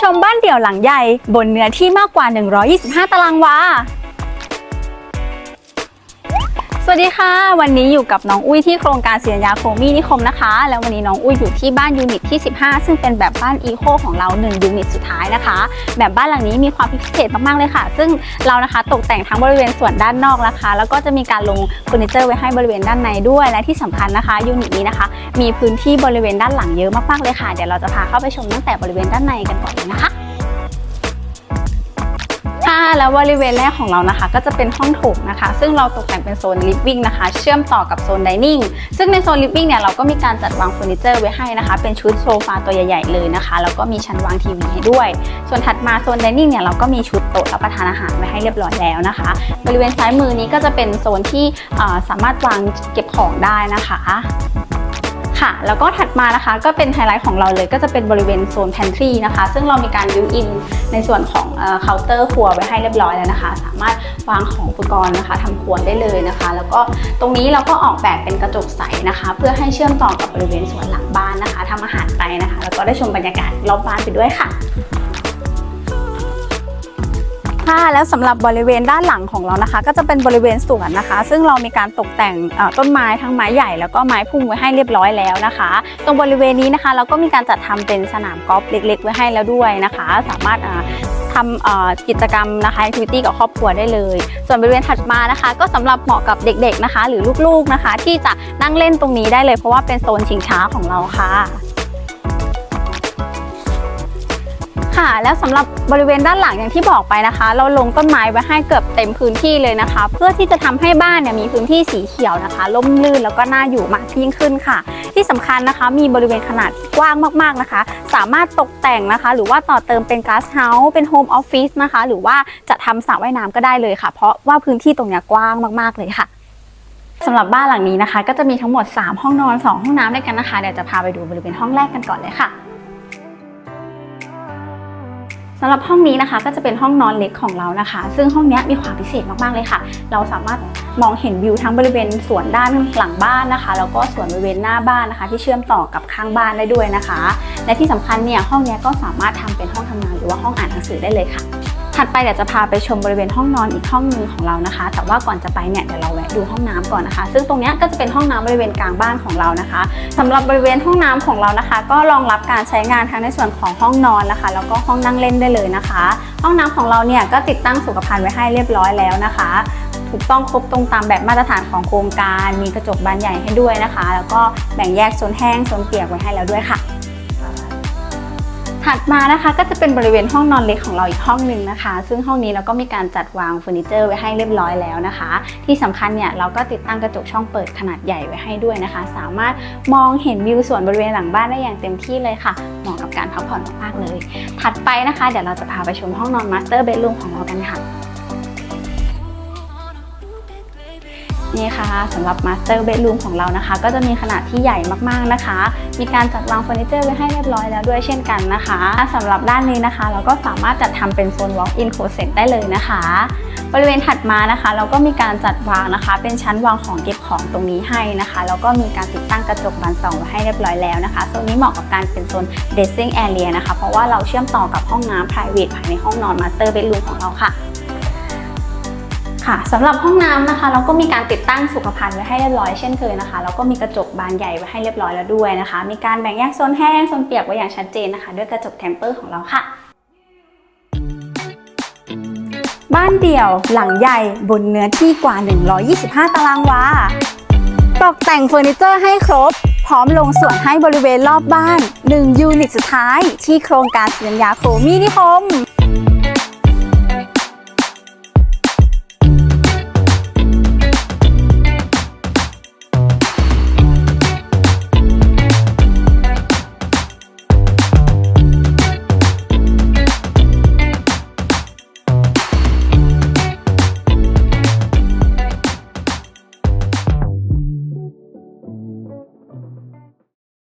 ชมบ้านเดี่ยวหลังใหญ่ บนเนื้อที่มากกว่า 125 ตารางวา วัสดีค่ะ วันนี้อยู่กับน้องอุ้ยที่โครงการศิริยาโคมีนิคมนะคะ แล้ววันนี้น้องอุ้ยอยู่ที่บ้านยูนิตที่ 15 ซึ่งเป็นแบบบ้านอีโคของเรา1ยูนิตสุดท้ายนะคะ แบบบ้านหลังนี้มีความพิเศษมากๆเลยค่ะ ซึ่งเรานะคะตกแต่งทั้งบริเวณส่วนด้านนอกนะคะ แล้วก็จะมีการลงเฟอร์นิเจอร์ไว้ให้บริเวณด้านในด้วย และที่สำคัญนะคะยูนิตนี้นะคะ มีพื้นที่บริเวณด้านหลังเยอะมากๆเลยค่ะ เดี๋ยวเราจะพาเข้าไปชมตั้งแต่บริเวณด้านในกันก่อนเลยนะคะ ค่ะแล้วบริเวณแรกของเรานะคะ ก็จะเป็นห้องโถงนะคะ ซึ่งเราตกแต่งเป็นโซนลิฟวิ่งนะคะ เชื่อมต่อกับโซนดิเนิ่งซึ่งในโซนลิฟวิ่งเนี่ยเราก็มีการจัดวางเฟอร์นิเจอร์ไว้ให้นะคะ เป็นชุดโซฟาตัวใหญ่ๆเลยนะคะแล้วก็มีชั้นวางทีวีให้ด้วย ส่วนถัดมาโซนดิเนิ่งเนี่ยเราก็มีชุดโต๊ะรับประทานอาหารไว้ให้เรียบร้อยแล้วนะคะ บริเวณซ้ายมือนี้ก็จะเป็นโซนที่สามารถวางเก็บของได้นะคะ ค่ะ แล้วก็ถัดมานะคะก็เป็นไฮไลท์ของเราเลยก็จะเป็นบริเวณโซนแพนทรีนะคะ ซึ่งเรามีการบิวอินในส่วนของเคาน์เตอร์ครัวไว้ให้เรียบร้อยแล้วนะคะ สามารถวางของอุปกรณ์นะคะทำครัวได้เลยนะคะ แล้วก็ตรงนี้เราก็ออกแบบเป็นกระจกใสนะคะ เพื่อให้เชื่อมต่อกับบริเวณสวนหลังบ้านนะคะทำอาหารไปนะคะ แล้วก็ได้ชมบรรยากาศรอบบ้านไปด้วยค่ะ ค่ะ แล้วสำหรับบริเวณด้านหลังของเรานะคะ ก็จะเป็นบริเวณสวนนะคะ ซึ่งเรามีการตกแต่งต้นไม้ทั้งไม้ใหญ่แล้วก็ไม้พุ่มไว้ให้เรียบร้อยแล้วนะคะ ตรงบริเวณนี้นะคะ เราก็มีการจัดทำเป็นสนามกอล์ฟเล็ก ๆ ไว้ให้แล้วด้วยนะคะ สามารถทำกิจกรรมนะคะ a c t i v i t y กับครอบครัวได้เลย ส่วนบริเวณถัดมานะคะ ก็สำหรับเหมาะกับเด็กๆนะคะ หรือลูกๆนะคะ ที่จะนั่งเล่นตรงนี้ได้เลย เพราะว่าเป็นโซนชิงช้าของเราค่ะ ค่ะ แล้วสำหรับบริเวณด้านหลังอย่างที่บอกไปนะคะ เราลงต้นไม้ไว้ให้เกือบเต็มพื้นที่เลยนะคะ เพื่อที่จะทำให้บ้านเนี่ยมีพื้นที่สีเขียวนะคะร่มรื่นแล้วก็น่าอยู่มากยิ่งขึ้นค่ะ ที่สำคัญนะคะ มีบริเวณขนาดกว้างมากๆนะคะ สามารถตกแต่งนะคะ หรือว่าต่อเติมเป็นก๊าซเฮาส์เป็นโฮมออฟฟิศนะคะ หรือว่าจะทำสระว่ายน้ำก็ได้เลยค่ะ เพราะว่าพื้นที่ตรงนี้กว้างมาก ๆเลยค่ะสำหรับบ้านหลังนี้นะคะ ก็จะมีทั้งหมด 3 ห้องนอน 2 ห้องน้ำด้วยกันนะคะเดี๋ยวจะพาไปดูบริเวณห้องแรกกันก่อนเลยค่ะ สำหรับห้องนี้นะคะก็จะเป็นห้องนอนเล็กของเรานะคะ ซึ่งห้องนี้มีความพิเศษมากๆเลยค่ะ เราสามารถมองเห็นวิวทั้งบริเวณสวนด้านหลังบ้านนะคะ แล้วก็สวนบริเวณหน้าบ้านนะคะ ที่เชื่อมต่อกับข้างบ้านได้ด้วยนะคะ และที่สำคัญเนี่ยห้องนี้ก็สามารถทำเป็นห้องทำงานหรือว่าห้องอ่านหนังสือได้เลยค่ะ ถัดไปเดี๋ยวจะพาไปชมบริเวณห้องนอนอีกห้องหนึงของเรานะคะ แต่ว่าก่อนจะไปเนี่ยเดี๋ยวเราแวะดูห้องน้ำก่อนนะคะ ซึ่งตรงนี้ก็จะเป็นห้องน้ำบริเวณกลางบ้านของเรานะคะสำหรับบริเวณห้องน้ำของเรานะคะ ก็รองรับการใช้งานทั้งในส่วนของห้องนอนนะคะ แล้วก็ห้องนั่งเล่นได้เลยนะคะ ห้องน้ำของเราเนี่ยก็ติดตั้งสุขภัณฑ์ไว้ให้เรียบร้อยแล้วนะคะถูกต้องครบตรงตามแบบมาตรฐานของโครงการ มีกระจกบานใหญ่ให้ด้วยนะคะ แล้วก็แบ่งแยกโซนแห้งโซนเปียกไว้ให้แล้วด้วยค่ะ ถัดมานะคะก็จะเป็นบริเวณห้องนอนเล็กของเราอีกห้องหนึ่งนะคะ ซึ่งห้องนี้เราก็มีการจัดวางเฟอร์นิเจอร์ไว้ให้เรียบร้อยแล้วนะคะ ที่สำคัญเนี่ยเราก็ติดตั้งกระจกช่องเปิดขนาดใหญ่ไว้ให้ด้วยนะคะ สามารถมองเห็นวิวสวนบริเวณหลังบ้านได้อย่างเต็มที่เลยค่ะ เหมาะกับการพักผ่อนมากๆเลย ถัดไปนะคะ เดี๋ยวเราจะพาไปชมห้องนอนมาสเตอร์เบดรูมของเรากันค่ะ นี่ค่ะสำหรับ Master Bedroom ของเรานะคะ ก็จะมีขนาดที่ใหญ่มากๆนะคะ มีการจัดวางเฟอร์นิเจอร์ไว้ให้เรียบร้อยแล้วด้วยเช่นกันนะคะสำหรับด้านนี้นะคะ เราก็สามารถจัดทำเป็นโซน Walk-in Closet ได้เลยนะคะ บริเวณถัดมานะคะ เราก็มีการจัดวางนะคะ เป็นชั้นวางของเก็บของตรงนี้ให้นะคะแล้วก็มีการติดตั้งกระจกบานส่องไว้ให้เรียบร้อยแล้วนะคะโซนนี้เหมาะกับการเป็นโซน dressing area นะคะ เพราะว่าเราเชื่อมต่อกับห้องน้ำ private ภายในห้องนอน Master Bedroom ของเราค่ะ ค่ะสำหรับห้องน้ำนะคะ เราก็มีการติดตั้งสุขภัณฑ์ไว้ให้เรียบร้อยเช่นเคยนะคะแล้วก็มีกระจกบานใหญ่ไว้ให้เรียบร้อยแล้วด้วยนะคะ มีการแบ่งแยกโซนแห้งโซนเปียกไว้อย่างชัดเจนนะคะ ด้วยกระจกเทมเปอร์ของเราค่ะ บ้านเดี่ยวหลังใหญ่บนเนื้อที่กว่า 125 ตารางวาตกแต่งเฟอร์นิเจอร์ให้ครบ พร้อมลงส่วนให้บริเวณรอบบ้าน 1 ยูนิตสุดท้าย ที่โครงการสัญญาโคมีนิคม